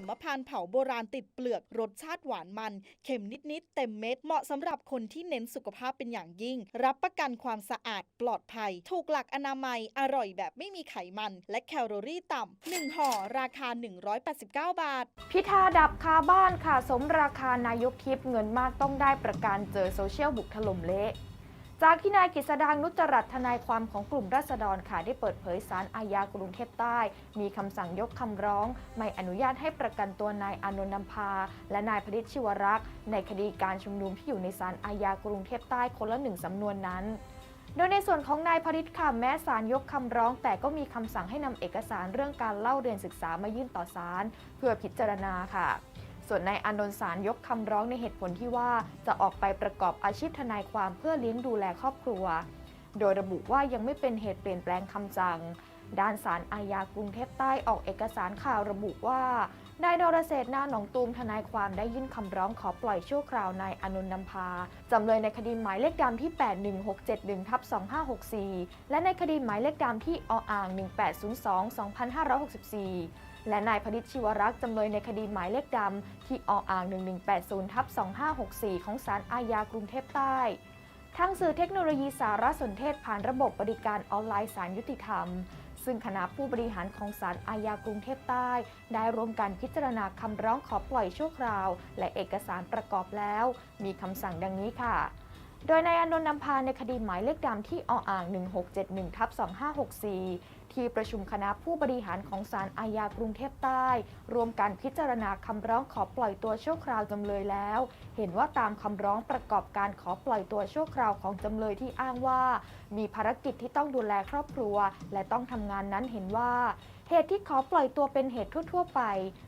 มะม่วงหิมพานต์เผาโบราณติดเปลือกรสชาติหวานมัน เค็มนิดๆเต็มเม็ดเหมาะสำหรับคนที่เน้นสุขภาพเป็นอย่างยิ่ง รับประกันความสะอาดปลอดภัย ถูกหลักอนามัยอร่อยแบบไม่มีไขมัน และแคลอรี่ต่ำหนึ่งห่อราคา 189 บาท พิธาดับคาบ้านค่ะ สมราคานายกทิพย์เงินมากต้องได้ประกันเจอโซเชียลบุกถล่มเละ จากที่นายกฤษดางนุจรัตน์ทนายความของกลุ่มราษฎรค่ะได้เปิดเผยสารอาญากรุงเทพใต้ มีคำสั่งยกคำร้อง ไม่อนุญาตให้ประกันตัวนายอานนท์นำพา และนายพดิษฐ์ชิวรักษ์ ในคดีการชุมนุมที่อยู่ในศาลอาญากรุงเทพใต้คนละหนึ่งสำนวนนั้นโดยในส่วนของนายพริตค่ะแม้ศาลยกคำร้อง แต่ก็มีคำสั่งให้นำเอกสารเรื่องการเล่าเรียนศึกษามายื่นต่อศาลเพื่อพิจารณาค่ะ ส่วนนายอานนท์สารยกคำร้องในเหตุผลที่ว่าจะออกไปประกอบอาชีพทนายความเพื่อเลี้ยงดูแลครอบครัว โดยระบุว่ายังไม่เป็นเหตุเปลี่ยนแปลงคำสั่งด้านสารอาญากรุงเทพใต้ออกเอกสารข่าวระบุว่านายนรเศษนาหนองตูมทนายความได้ยื่นคำร้องขอปล่อยชั่วคราวนายอานนท์นำพาจำเลยในคดีหมายเลขดำที่ 81671ทับ2564 และในคดีหมายเลขดำที่ออ่าง 1802 2564 และนายพดิษฐ์ชิวรักษ์จำเลยในคดีหมายเลขดำที่ออ่าง 1180ทับ2564 ของศาลอาญากรุงเทพใต้ทางสื่อเทคโนโลยีสารสนเทศผ่านระบบบริการออนไลน์สารยุติธรรม ซึ่งคณะผู้บริหารของศาลอาญากรุงเทพใต้ ได้ร่วมกันพิจารณาคำร้องขอปล่อยชั่วคราว และเอกสารประกอบแล้ว มีคำสั่งดังนี้ค่ะ โดยนายอนนท์นำพาในคดีหมายเลขดำที่ออ่าง 1671ทับ2564 ที่ประชุมคณะผู้บริหารของศาลอาญากรุงเทพใต้รวมกันพิจารณาคำร้องขอปล่อยตัวชั่วคราวจำเลยแล้ว เห็นว่าตามคำร้องประกอบการขอปล่อยตัวชั่วคราวของจำเลยที่อ้างว่า มีภารกิจที่ต้องดูแลครอบครัว และต้องทำงานนั้นเห็นว่าเหตุที่ขอปล่อยตัวเป็นเหตุทั่ว ๆ ไป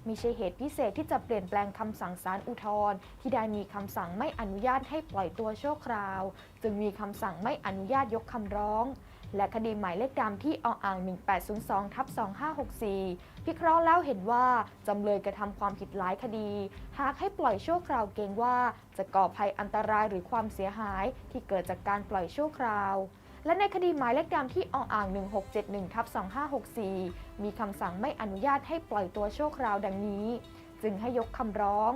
ม่ใช่เหตุพิเศษที่จะเปลี่ยนแปลงคำสั่งศาลอุทธรณ์ที่ได้มีคำสั่งไม่อนุญาตให้ปล่อยตัวชั่วคราว จึงมีคำสั่งไม่อนุญาตยกคำร้อง และคดีหมายเลขดำที่ออ่าง 1802ทับ2564 พิเคราะห์แล้วเห็นว่าจำเลยกระทำความผิดหลายคดี หากให้ปล่อยชั่วคราวเกรงว่าจะก่อภัยอันตรายหรือความเสียหายที่เกิดจากการปล่อยชั่วคราวและในคดีหมายเลขดำที่ออ่าง 1671ทับ2564 มีคำสั่งไม่อนุญาตให้ปล่อยตัวชั่วคราวดังนี้ จึงให้ยกคำร้อง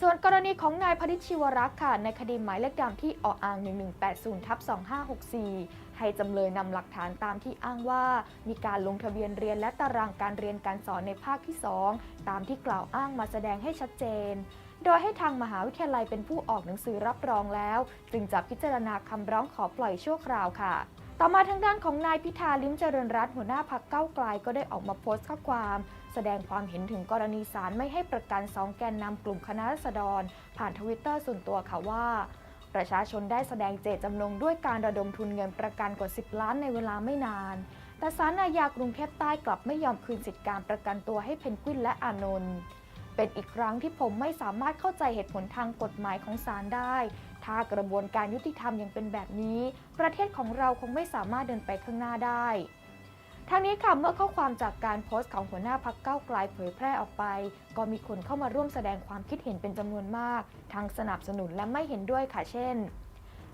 ส่วนกรณีของนายพดิษฐ์ชิวรักษ์ค่ะ ในคดีหมายเลขดำที่ออ่าง 1180ทับ2564 ให้จำเลยนำหลักฐานตามที่อ้างว่า มีการลงทะเบียนเรียนและตารางการเรียนการสอนในภาคที่ 2 ตามที่กล่าวอ้างมาแสดงให้ชัดเจน โดยให้ทางมหาวิทยาลัยเป็นผู้ออกหนังสือรับรองแล้ว จึงจะพิจารณาคำร้องขอปล่อยชั่วคราวค่ะ ต่อมาทางด้านของนายพิธาลิ้มเจริญรัตน์หัวหน้าพักเก้าไกลก็ได้ออกมาโพสต์ข้อความ แสดงความเห็นถึงกรณีศาลไม่ให้ประกันสองแกนนำกลุ่มคณะรัษฎร ผ่านทวิตเตอร์ส่วนตัวค่ะว่า ประชาชนได้แสดงเจตจำนงด้วยการระดมทุนเงินประกันกว่า 10 ล้านในเวลาไม่นาน แต่ศาลอาญากรุงเทพใต้กลับไม่ยอมคืนสิทธิการประกันตัวให้เพนกวินและอานนท์เป็นอีกครั้งที่ผมไม่สามารถเข้าใจเหตุผลทางกฎหมายของศาลได้ ถ้ากระบวนการยุติธรรมยังเป็นแบบนี้ ประเทศของเราคงไม่สามารถเดินไปข้างหน้าได้ทางนี้ค่ะเมื่อข้อความจากการโพสต์ของหัวหน้าพักเก้าไกลเผยแพร่ออกไป ก็มีคนเข้ามาร่วมแสดงความคิดเห็นเป็นจำนวนมาก ทั้งสนับสนุนและไม่เห็นด้วยค่ะเช่น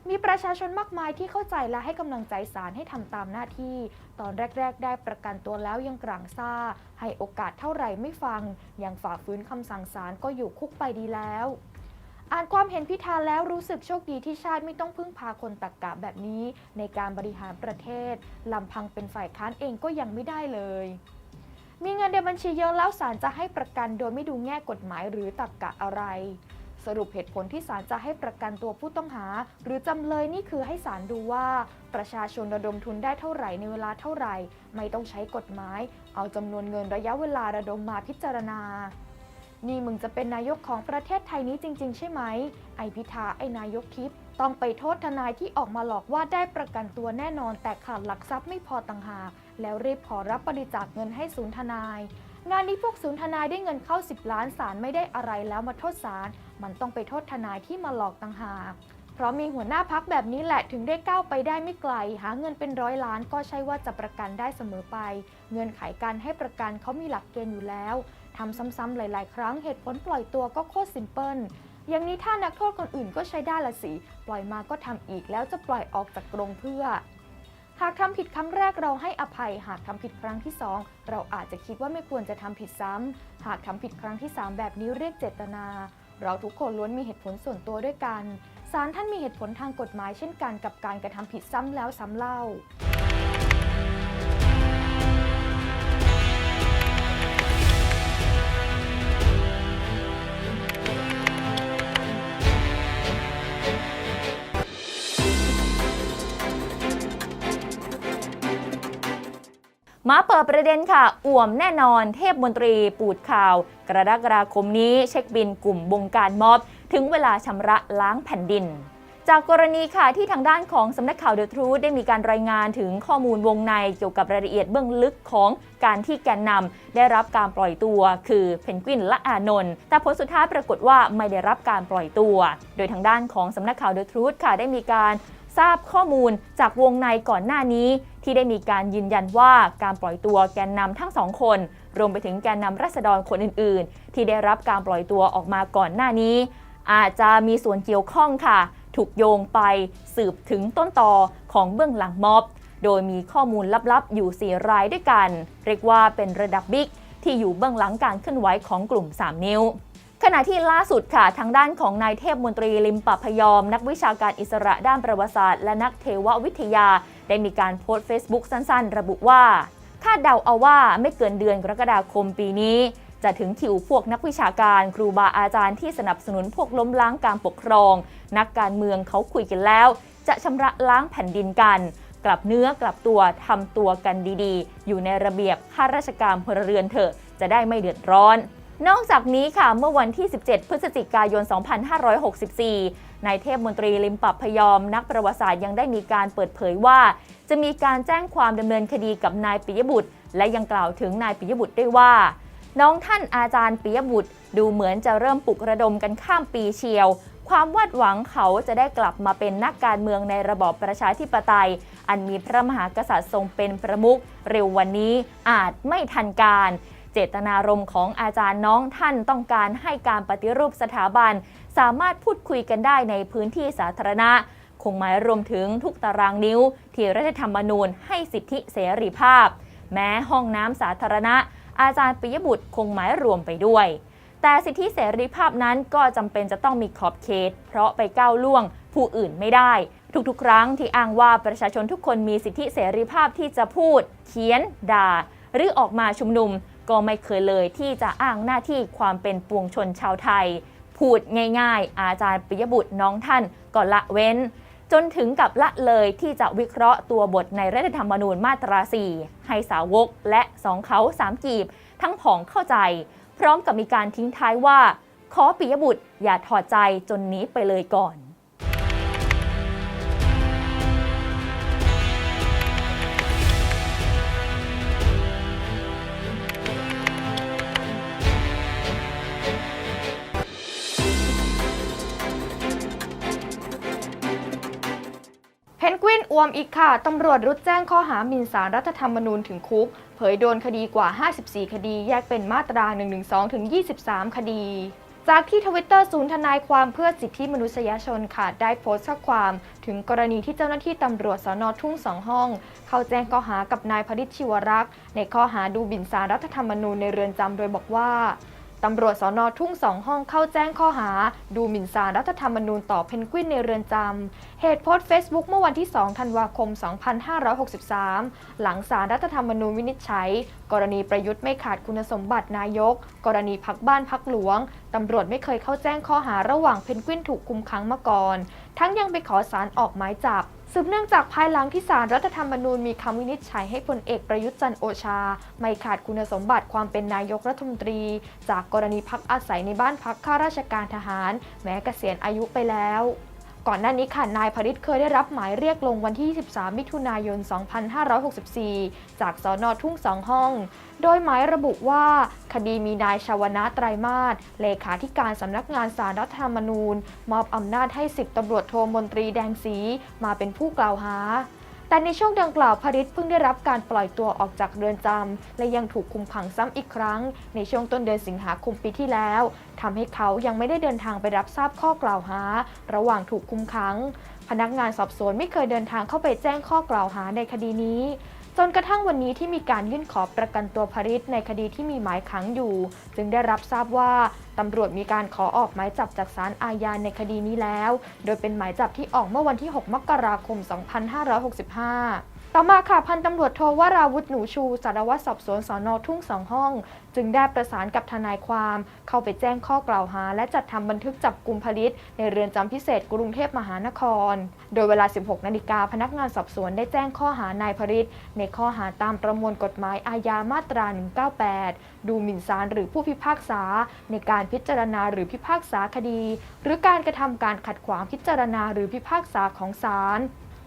มีประชาชนมากมายที่เข้าใจและให้กำลังใจศาลให้ทำตามหน้าที่ ตอนแรก ๆ ได้ประกันตัวแล้วยังกลางซ่า ให้โอกาสเท่าไหร่ไม่ฟัง ยังฝ่าฝืนคำสั่งศาลก็อยู่คุกไปดีแล้ว อ่านความเห็นพิธาแล้วรู้สึกโชคดีที่ชาติไม่ต้องพึ่งพาคนตักกะแบบนี้ ในการบริหารประเทศลำพังเป็นฝ่ายค้านเองก็ยังไม่ได้เลย มีเงินในบัญชีเยอะแล้วศาลจะให้ประกันโดยไม่ดูแง่กฎหมายหรือตักกะอะไร สรุปเหตุผลที่ศาลจะให้ประกันตัวผู้ต้องหา หรือจำเลยนี่คือให้ศาลดูว่า ประชาชนระดมทุนได้เท่าไหร่ในเวลาเท่าไหร่ ไม่ต้องใช้กฎหมาย เอาจำนวนเงินระยะเวลาระดมมาพิจารณา นี่มึงจะเป็นนายกของประเทศไทยนี้จริง ๆ ใช่ไหม ไอพิธาไอนายกทิพย์ต้องไปโทษทนายที่ออกมาหลอกว่าได้ประกันตัวแน่นอน แต่ขาดหลักทรัพย์ไม่พอต่างหาก แล้วรีบขอรับบริจาคเงินให้ศูนย์ทนาย งานนี้พวกศูนย์ทนายได้เงินเข้า 10 ล้านศาลไม่ได้อะไรแล้วมาโทษศาลมันต้องไปโทษทนายที่มาหลอกต่างหากเพราะมีหัวหน้าพักแบบนี้แหละถึงได้ก้าวไปได้ไม่ไกล หาเงินเป็นร้อยล้านก็ใช่ว่าจะประกันได้เสมอไป เงื่อนไขการให้ประกันเขามีหลักเกณฑ์อยู่แล้ว ทำซ้ำๆหลาย ๆ ครั้งเหตุผลปล่อยตัวก็โคตรซิมเพิลอย่างนี้ถ้านักโทษคนอื่นก็ใช้ได้ละสิ ปล่อยมาก็ทำอีกแล้วจะปล่อยออกจากกรงเพื่อ หากทำผิดครั้งแรกเราให้อภัย หากทำผิดครั้งที่สองเราอาจจะคิดว่าไม่ควรจะทำผิดซ้ำหากทำผิดครั้งที่สามแบบนี้เรียกเจตนา เราทุกคนล้วนมีเหตุผลส่วนตัวด้วยกันศาลท่านมีเหตุผลทางกฎหมายเช่นกันกับการกระทำผิดซ้ำแล้วซ้ำเล่า มาเปิดประเด็นค่ะ อ่วมแน่นอนเทพมนตรีปูดข่าว กรกฎาคมนี้เช็คบินกลุ่มบงการม็อบ ถึงเวลาชำระล้างแผ่นดิน จากกรณีค่ะที่ทางด้านของสำนักข่าวเดอะทรูได้มีการรายงานถึงข้อมูลวงในเกี่ยวกับรายละเอียดเบื้องลึกของการที่แกนนำได้รับการปล่อยตัว คือเพนกวินและอานนท์แต่ผลสุดท้ายปรากฏว่าไม่ได้รับการปล่อยตัว โดยทางด้านของสำนักข่าวเดอะทรูค่ะได้มีการ ทราบข้อมูลจากวงในก่อนหน้านี้ ที่ได้มีการยืนยันว่าการปล่อยตัวแกนนำทั้งสองคน รวมไปถึงแกนนำรัษฎรคนอื่น ๆ ที่ได้รับการปล่อยตัวออกมาก่อนหน้านี้ อาจจะมีส่วนเกี่ยวข้องค่ะ ถูกโยงไปสืบถึงต้นตอของเบื้องหลังม็อบ โดยมีข้อมูลลับ ๆ อยู่ 4 รายด้วยกัน เรียกว่าเป็นระดับบิ๊กที่อยู่เบื้องหลังการเคลื่อนไหวของกลุ่ม 3 นิ้ว ขณะที่ล่าสุดค่ะ ทางด้านของนายเทพมนตรีลิมปะพยอม นักวิชาการอิสระด้านประวัติศาสตร์ และนักเทววิทยา ได้มีการโพสต์ Facebook สั้นๆ ระบุว่าคาดเดาเอาว่าไม่เกินเดือนกรกฎาคมปีนี้ จะถึงคิวพวกนักวิชาการครูบาอาจารย์ที่สนับสนุนพวกล้มล้างการปกครอง นักการเมืองเขาคุยกันแล้ว จะชำระล้างแผ่นดินกัน กลับเนื้อกลับตัวทำตัวกันดีๆ อยู่ในระเบียบข้าราชการพลเรือนเถอะจะได้ไม่เดือดร้อน นอกจากนี้ค่ะเมื่อวันที่ 17 พฤศจิกายน 2564 นายเทพมนตรีลิมปับพยอม นักประวัติศาสตร์ยังได้มีการเปิดเผยว่า จะมีการแจ้งความดำเนินคดีกับนายปิยบุตร และยังกล่าวถึงนายปิยบุตรด้วยว่า น้องท่านอาจารย์ปิยบุตร ดูเหมือนจะเริ่มปลุกระดมกันข้ามปีเชียว ความวาดหวังเขาจะได้กลับมาเป็นนักการเมืองในระบอบประชาธิปไตย อันมีพระมหากษัตริย์ทรงเป็นประมุขเร็ววันนี้อาจไม่ทันการ เจตนารมณ์ของอาจารย์น้องท่านต้องการให้การปฏิรูปสถาบัน สามารถพูดคุยกันได้ในพื้นที่สาธารณะ คงหมายรวมถึงทุกตารางนิ้ว ที่รัฐธรรมนูญให้สิทธิเสรีภาพ แม้ห้องน้ำสาธารณะ อาจารย์ปิยบุตรคงหมายรวมไปด้วย แต่สิทธิเสรีภาพนั้นก็จำเป็นจะต้องมีขอบเขต เพราะไปก้าวล่วงผู้อื่นไม่ได้ ทุกๆ ครั้งที่อ้างว่าประชาชนทุกคนมีสิทธิเสรีภาพที่จะพูด เขียน ด่า หรือออกมาชุมนุม ก็ไม่เคยเลยที่จะอ้างหน้าที่ความเป็นปวงชนชาวไทย พูดง่ายๆ อาจารย์ปิยบุตรน้องท่านก็ละเว้น จนถึงกับละเลยที่จะวิเคราะห์ตัวบทในรัฐธรรมนูญมาตรา 4 ให้สาวกและสองเขาสามกีบ ทั้งผองเข้าใจ พร้อมกับมีการทิ้งท้ายว่า ขอปิยบุตรอย่าถอดใจจนนี้ไปเลยก่อน อวมอีกค่ะ ตำรวจรุดแจ้งข้อหาหมิ่นสารรัฐธรรมนูญถึงคุก เผยโดนคดีกว่า 54 คดี แยกเป็นมาตรา 112 ถึง 23 คดี จากที่ทวิตเตอร์ศูนย์ทนายความเพื่อสิทธิมนุษยชนค่ะ ได้โพสต์ข้อความถึงกรณีที่เจ้าหน้าที่ตำรวจสนทุ่งสองห้อง เข้าแจ้งข้อหากับนายพดิษฐ์ชิวรักษ์ในข้อหาดูหมิ่นสารรัฐธรรมนูญในเรือนจำโดยบอกว่า ตำรวจสอนอทุ่งสองห้องเข้าแจ้งข้อหา ดูหมิ่นสารรัฐธรรมนูญต่อเพนกวินในเรือนจำ เหตุโพสต์ Facebook เมื่อวันที่ 2 ธันวาคม 2563 หลังสารรัฐธรรมนูญวินิจฉัย กรณีประยุทธ์ไม่ขาดคุณสมบัตินายก กรณีพักบ้านพักหลวง ตำรวจไม่เคยเข้าแจ้งข้อหาระหว่างเพนกวินถูกคุมขังมาก่อน ทั้งยังไปขอสารออกหมายจับ สืบเนื่องจากภายหลังที่ศาลรัฐธรรมนูญมีคำวินิจฉัยให้พลเอกประยุทธ์จันโอชา ไม่ขาดคุณสมบัติความเป็นนายกรัฐมนตรี จากกรณีพักอาศัยในบ้านพักข้าราชการทหาร แม้เกษียณอายุไปแล้ว ก่อนหน้านี้ค่ะนายพริตเคยได้รับหมายเรียกลงวันที่ 23 มิถุนายน 2564 จากสอนอทุ่งสองห้อง โดยหมายระบุว่า คดีมีนายชาวนะไตรมาสเลขาธิการสำนักงานสารรัฐธรรมนูญ มอบอำนาจให้สิบตำรวจโทมนตรีแดงสีมาเป็นผู้กล่าวหา แต่ในช่วงดังกล่าวพริตเพิ่งได้รับการปล่อยตัวออกจากเรือนจำและยังถูกคุมขังซ้ำอีกครั้ง ในช่วงต้นเดือนสิงหาคมปีที่แล้วทำให้เขายังไม่ได้เดินทางไปรับทราบข้อกล่าวหา ระหว่างถูกคุมขังพพนักงานสอบสวนไม่เคยเดินทางเข้าไปแจ้งข้อกล่าวหาในคดีนี้ จนกระทั่งวันนี้ที่มีการยื่นขอประกันตัวพริตในคดีที่มีหมายขังอยู่ จึงได้รับทราบว่าตำรวจมีการขอออกหมายจับจากศาลอาญาในคดีนี้แล้ว โดยเป็นหมายจับที่ออกเมื่อวันที่ 6 มกราคม 2565ต่อมาค่ะพันตำรวจโทวราวุฒิหนูชูสารวัตรสอบสวนสอนอทุ่งสองห้อง จึงได้ประสานกับทนายความ เข้าไปแจ้งข้อกล่าวหา และจัดทำบันทึกจับกลุ่มผลิต ในเรือนจำพิเศษกรุงเทพมหานคร โดยเวลา 16 นาฬิกาพนักงานสอบสวนได้แจ้งข้อหานายผลิต ในข้อหาตามประมวลกฎหมายอาญามาตรา 198 ดูหมิ่นศาลหรือผู้พิพากษา ในการพิจารณาหรือพิพากษาคดี หรือการกระทำการขัดขวางพิจารณาหรือพิพากษาของศาล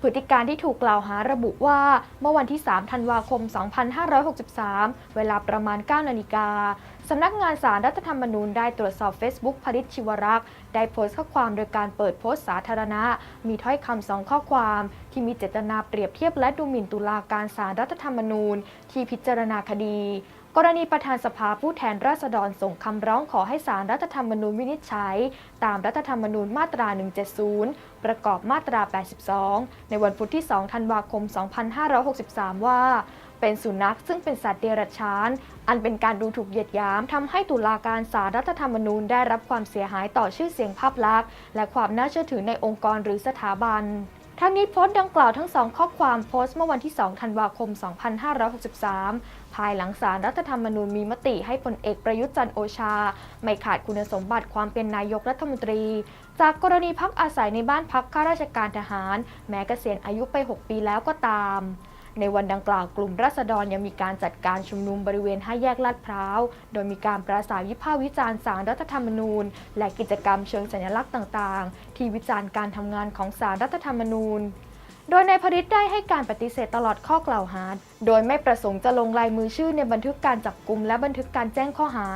พฤติการที่ถูกกล่าวหาระบุว่า เมื่อวันที่ 3 ธันวาคม 2563 เวลาประมาณ 9 นาฬิกาสำนักงานสารรัฐธรรมนูญได้ตรวจสอบ Facebook พริตชิวรักษ์ได้โพสต์ข้อความโดยการเปิดโพสต์สาธารณะ มีถ้อยคำสองข้อความ ที่มีเจตนาเปรียบเทียบและดูหมิ่นตุลาการสารรัฐธรรมนูญ ที่พิจารณาคดี กรณีประธานสภาผู้แทนราษฎรส่งคำร้องขอให้สารรัฐธรรมนูญวินิจฉัย ตามรัฐธรรมนูญมาตรา 170 ประกอบมาตรา 82 ในวันพุธที่ 2 ธันวาคม 2563 ว่า เป็นสุนัขซึ่งเป็นสัตว์เดรัจฉาน อันเป็นการดูถูกเหยียดหยามทำให้ตุลาการสารรัฐธรรมนูญได้รับความเสียหายต่อชื่อเสียงภาพลักษณ์ และความน่าเชื่อถือในองค์กรหรือสถาบัน ทั้งนี้โพสต์ดังกล่าวทั้งสองข้อความโพสต์เมื่อวันที่ 2 ธันวาคม 2563 ภายหลังสารรัฐธรรมนูญมีมติให้พลเอกประยุทธ์จันโอชา ไม่ขาดคุณสมบัติความเป็นนายกรัฐมนตรี จากกรณีพักอาศัยในบ้านพักข้าราชการทหาร แม้เกษียณอายุไป 6 ปีแล้วก็ตาม ในวันดังกล่าวกลุ่มราษฎรยังมีการจัดการชุมนุมบริเวณห้าแยกลาดพร้าว โดยมีการปราศัยวิพากษ์วิจารณ์สารรัฐธรรมนูญ และกิจกรรมเชิงสัญลักษณ์ต่าง ๆ ที่วิจารณ์การทำงานของสารรัฐธรรมนูญโดยนายพริตได้ให้การปฏิเสธตลอดข้อกล่าวหา โดยไม่ประสงค์จะลงลายมือชื่อในบันทึกการจับกลุ่มและบันทึกการแจ้งข้อหา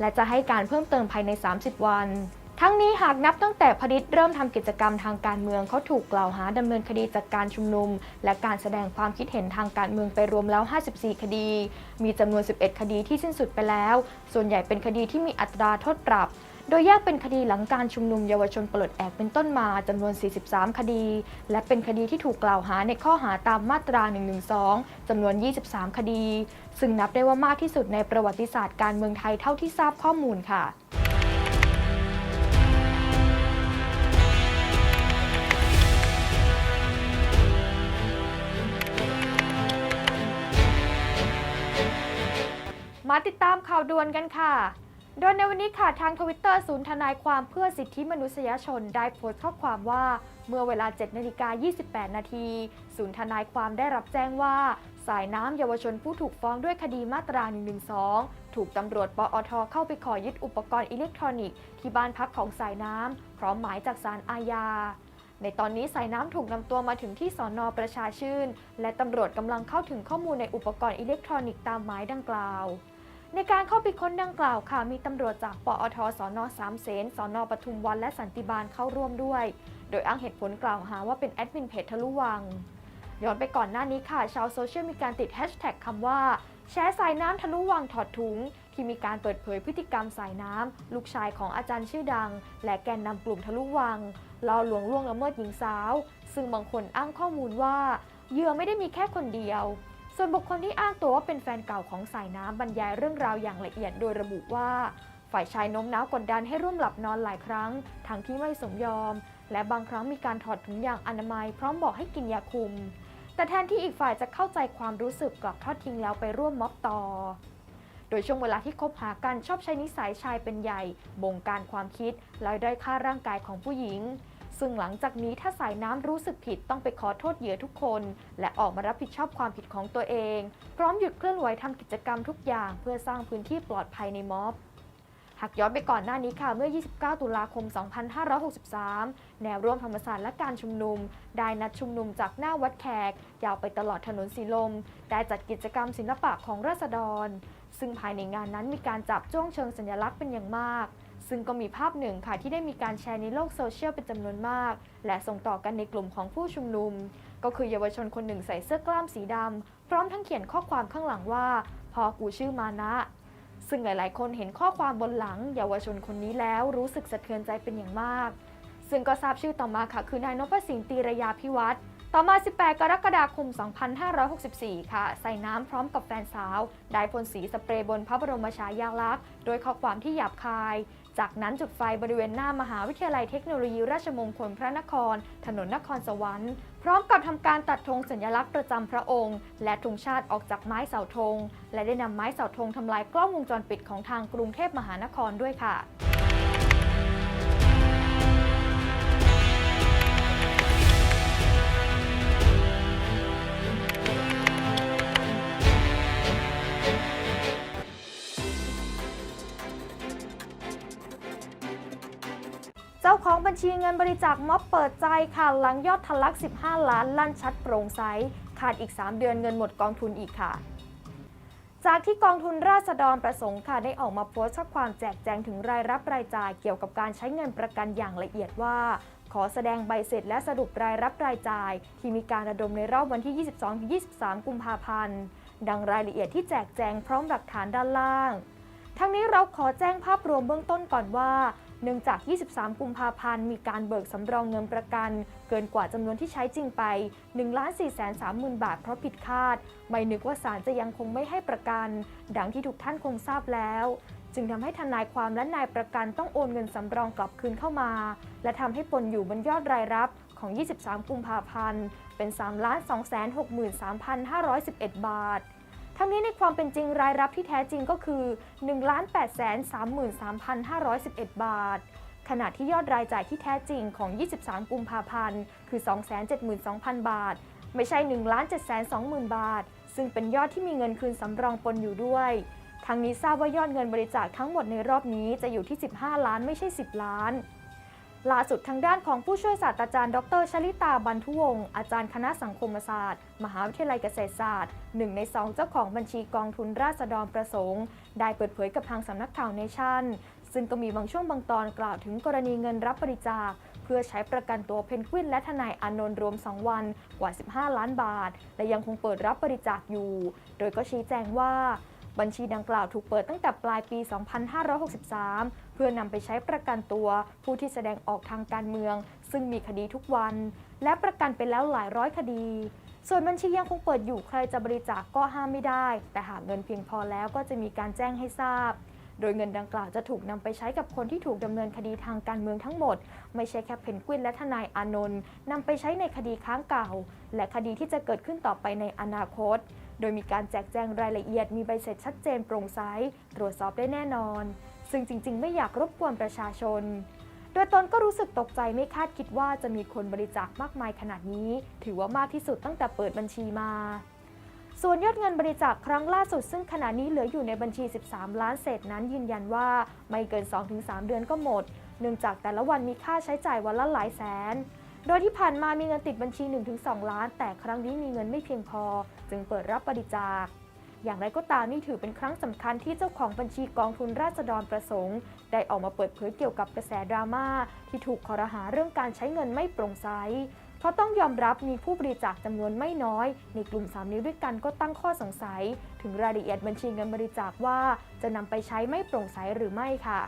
และจะให้การเพิ่มเติมภายใน 30 วัน ทั้งนี้หากนับตั้งแต่พริตเริ่มทำกิจกรรมทางการเมืองเขาถูกกล่าวหาดำเนินคดีจากการชุมนุม และการแสดงความคิดเห็นทางการเมืองไปรวมแล้ว 54 คดี มีจำนวน 11 คดีที่สิ้นสุดไปแล้ว ส่วนใหญ่เป็นคดีที่มีอัตราโทษปรับ โดยแยกเป็นคดีหลังการชุมนุมเยาวชนปลดแอกเป็นต้นมาจำนวน 43 คดี และเป็นคดีที่ถูกกล่าวหาในข้อหาตามมาตรา 112จำนวน 23 คดี ซึ่งนับได้ว่ามากที่สุดในประวัติศาสตร์การเมืองไทยเท่าที่ทราบข้อมูลค่ะ มาติดตามข่าวด่วนกันค่ะ โดยในวันนี้ค่ะทางทวิตเตอร์ศูนย์ทนายความเพื่อสิทธิมนุษยชนได้โพสต์ข้อความว่า เมื่อเวลา7นาฬิกา28 นาที ศูนย์ทนายความได้รับแจ้งว่า สายน้ำเยาวชนผู้ถูกฟ้องด้วยคดีมาตรา 112 ถูกตำรวจปอทเข้าไปขอยึดอุปกรณ์อิเล็กทรอนิกส์ที่บ้านพักของสายน้ำพร้อมหมายจากศาลอาญาในตอนนี้สายน้ำถูกนำตัวมาถึงที่สอนอประชาชื่น และตำรวจกำลังเข้าถึงข้อมูลในอุปกรณ์อิเล็กทรอนิกส์ตามหมายดังกล่าว ในการเข้าไปค้นดังกล่าวค่ะ มีตำรวจจากปอทสอนอสามเสนสอนอปทุมวันและสันติบาลเข้าร่วมด้วย โดยอ้างเหตุผลกล่าวหาว่าเป็นแอดมินเพจทะลุวัง ย้อนไปก่อนหน้านี้ค่ะ ชาวโซเชียลมีการติดแฮชแท็กคำว่าแชร์สายน้ำทะลุวังถอดถุง ที่มีการเปิดเผยพฤติกรรมสายน้ำ ลูกชายของอาจารย์ชื่อดัง และแกนนำกลุ่มทะลุวังล่อลวงล่วงละเมิดหญิงสาว ซึ่งบางคนอ้างข้อมูลว่าเหยื่อไม่ได้มีแค่คนเดียว ส่วนบุคคลที่อ้างตัวว่าเป็นแฟนเก่าของสายน้ำบรรยายเรื่องราวอย่างละเอียดโดยระบุว่า ฝ่ายชายโน้มน้าวกดดันให้ร่วมหลับนอนหลายครั้ง ทั้งที่ไม่สมยอม และบางครั้งมีการถอดถุงยางอนามัย พร้อมบอกให้กินยาคุม แต่แทนที่อีกฝ่ายจะเข้าใจความรู้สึกกลับทอดทิ้งแล้วไปร่วมม็อบต่อ โดยช่วงเวลาที่คบหากันชอบใช้นิสัยชายเป็นใหญ่ บงการความคิดแล้วด้อยค่าร่างกายของผู้หญิง ซึ่งหลังจากนี้ถ้าสายน้ำรู้สึกผิดต้องไปขอโทษเหยื่อทุกคน และออกมารับผิดชอบความผิดของตัวเอง พร้อมหยุดเคลื่อนไหวทำกิจกรรมทุกอย่าง เพื่อสร้างพื้นที่ปลอดภัยในม็อบหากย้อนไปก่อนหน้านี้ค่ะ เมื่อ 29 ตุลาคม 2563 แนวร่วมธรรมศาสตร์และการชุมนุม ได้นัดชุมนุมจากหน้าวัดแขก ยาวไปตลอดถนนสีลม ได้จัดกิจกรรมศิลปะของราษฎร ซึ่งภายในงานนั้นมีการจับจ้วงเชิงสัญลักษณ์เป็นอย่างมาก ซึ่งก็มีภาพหนึ่งค่ะที่ได้มีการแชร์ในโลกโซเชียลเป็นจำนวนมาก และส่งต่อกันในกลุ่มของผู้ชุมนุม ก็คือเยาวชนคนหนึ่งใส่เสื้อกล้ามสีดำพร้อมทั้งเขียนข้อความข้างหลังว่า พอกูชื่อมานะ ซึ่งหลาย ๆ คนเห็นข้อความบนหลัง เยาวชนคนนี้แล้วรู้สึกสะเทือนใจเป็นอย่างมาก ซึ่งก็ทราบชื่อต่อมาค่ะคือนายนพสิงห์ตีระยาพิวัตร ต่อมา 18 กรกฎาคม 2564 ค่ะ ใส่น้ำพร้อมกับแฟนสาว ได้พ่นสีสเปรย์บนพระบรมฉายาลักษณ์โดยข้อความที่หยาบคาย จากนั้นจุดไฟบริเวณหน้ามหาวิทยาลัยเทคโนโลยีราชมงคลพระนคร ถนนนครสวรรค์ พร้อมกับทำการตัดธงสัญลักษณ์ประจำพระองค์ และธงชาติออกจากไม้เสาธง และได้นำไม้เสาธงทำลายกล้องวงจรปิดของทางกรุงเทพมหานครด้วยค่ะ เงินบริจาคม็อบเปิดใจค่ะ หลังยอดทะลัก 15 ล้านลั่นชัดโปร่งใสขาดอีก 3 เดือนเงินหมดกองทุนอีกค่ะ จากที่กองทุนราษฎรประสงค์ค่ะได้ออกมาโพสต์ข้อความแจกแจงถึงรายรับรายจ่ายเกี่ยวกับการใช้เงินประกันอย่างละเอียดว่าขอแสดงใบเสร็จและสรุปรายรับรายจ่าย ที่มีการระดมในรอบวันที่ 22-23 กุมภาพันธ์ ดังรายละเอียดที่แจกแจงพร้อมหลักฐานด้านล่าง ทั้งนี้เราขอแจ้งภาพรวมเบื้องต้นก่อนว่า เนื่องจาก 23 กุมภาพันธ์ มีการเบิกสำรองเงินประกัน เกินกว่าจำนวนที่ใช้จริงไป 1 4 3 0 0 0 บาทเพราะผิดคาด ไม่นึกว่าศาลจะยังคงไม่ให้ประกัน ดังที่ทุกท่านคงทราบแล้ว จึงทำให้ทนายความและนายประกันต้องโอนเงินสำรองกลับคืนเข้ามา และทำให้ปนอยู่บนยอดรายรับของ 23 กุมภาพันธ์ เป็น 3 2 6 3 5 1 1 บาท ทั้งนี้ในความเป็นจริงรายรับที่แท้จริงก็คือ 1 8 3 3 5 1 1 บาท ขณะที่ยอดรายจ่ายที่แท้จริงของ 23 กุมภาพันธ์ คือ 272,000 บาท ไม่ใช่ 1 7 2 0 0 0 0 บาท ซึ่งเป็นยอดที่มีเงินคืนสำรองปนอยู่ด้วยทั้งนี้ทราบว่ายอดเงินบริจาคทั้งหมดในรอบนี้จะอยู่ที่ 15 ล้านไม่ใช่ 10 ล้าน ล่าสุดทางด้านของผู้ช่วยศาสตราจารย์ ดรชลิตาบันทุวงศ์อาจารย์คณะสังคมศาสตร์ มหาวิทยาลัยเกษตรศาสตร์หนึ่งในสองเจ้าของบัญชีกองทุนราษฎรประสงค์ ได้เปิดเผยกับทางสำนักข่าวเนชั่น ซึ่งก็มีบางช่วงบางตอนกล่าวถึงกรณีเงินรับบริจาคเพื่อใช้ประกันตัวเพนกวินและทนายอานนท์รวม 2 วันกว่า 15 ล้านบาท และยังคงเปิดรับบริจาคอยู่ โดยก็ชี้แจงว่า บัญชีดังกล่าวถูกเปิดตั้งแต่ปลายปี 2563 เพื่อนำไปใช้ประกันตัวผู้ที่แสดงออกทางการเมือง ซึ่งมีคดีทุกวัน และประกันไปแล้วหลายร้อยคดี ส่วนบัญชียังคงเปิดอยู่ใครจะบริจาคก็ห้ามไม่ได้ แต่หากเงินเพียงพอแล้วก็จะมีการแจ้งให้ทราบ โดยเงินดังกล่าวจะถูกนำไปใช้กับคนที่ถูกดำเนินคดีทางการเมืองทั้งหมด ไม่ใช่แค่เพนกวินและทนายอานนท์นำไปใช้ในคดีค้างเก่า และคดีที่จะเกิดขึ้นต่อไปในอนาคต โดยมีการแจกแจงรายละเอียดมีใบเสร็จชัดเจนโปร่งใสตรวจสอบได้แน่นอน ซึ่งจริง ๆ ไม่อยากรบกวนประชาชน โดยตนก็รู้สึกตกใจไม่คาดคิดว่าจะมีคนบริจาคมากมายขนาดนี้ ถือว่ามากที่สุดตั้งแต่เปิดบัญชีมา ส่วนยอดเงินบริจาคครั้งล่าสุด ซึ่งขณะนี้เหลืออยู่ในบัญชี 13 ล้านเศษนั้นยืนยันว่าไม่เกิน 2-3 เดือนก็หมด เนื่องจากแต่ละวันมีค่าใช้จ่ายวันละหลายแสน โดยที่ผ่านมามีเงินติดบัญชี 1-2 ล้าน แต่ครั้งนี้มีเงินไม่เพียงพอ จึงเปิดรับบริจาค อย่างไรก็ตามนี่ถือเป็นครั้งสำคัญที่เจ้าของบัญชีกองทุนราษฎรประสงค์ ได้ออกมาเปิดเผยเกี่ยวกับกระแสดราม่าที่ถูกคอรหาเรื่องการใช้เงินไม่โปร่งใสเพราะต้องยอมรับมีผู้บริจาคจำนวนไม่น้อย ในกลุ่ม 3 นิ้วด้วยกันก็ตั้งข้อสงสัย ถึงรายละเอียดบัญชีเงินบริจาคว่า จะนำไปใช้ไม่โปร่งใสหรือไม่ค่ะ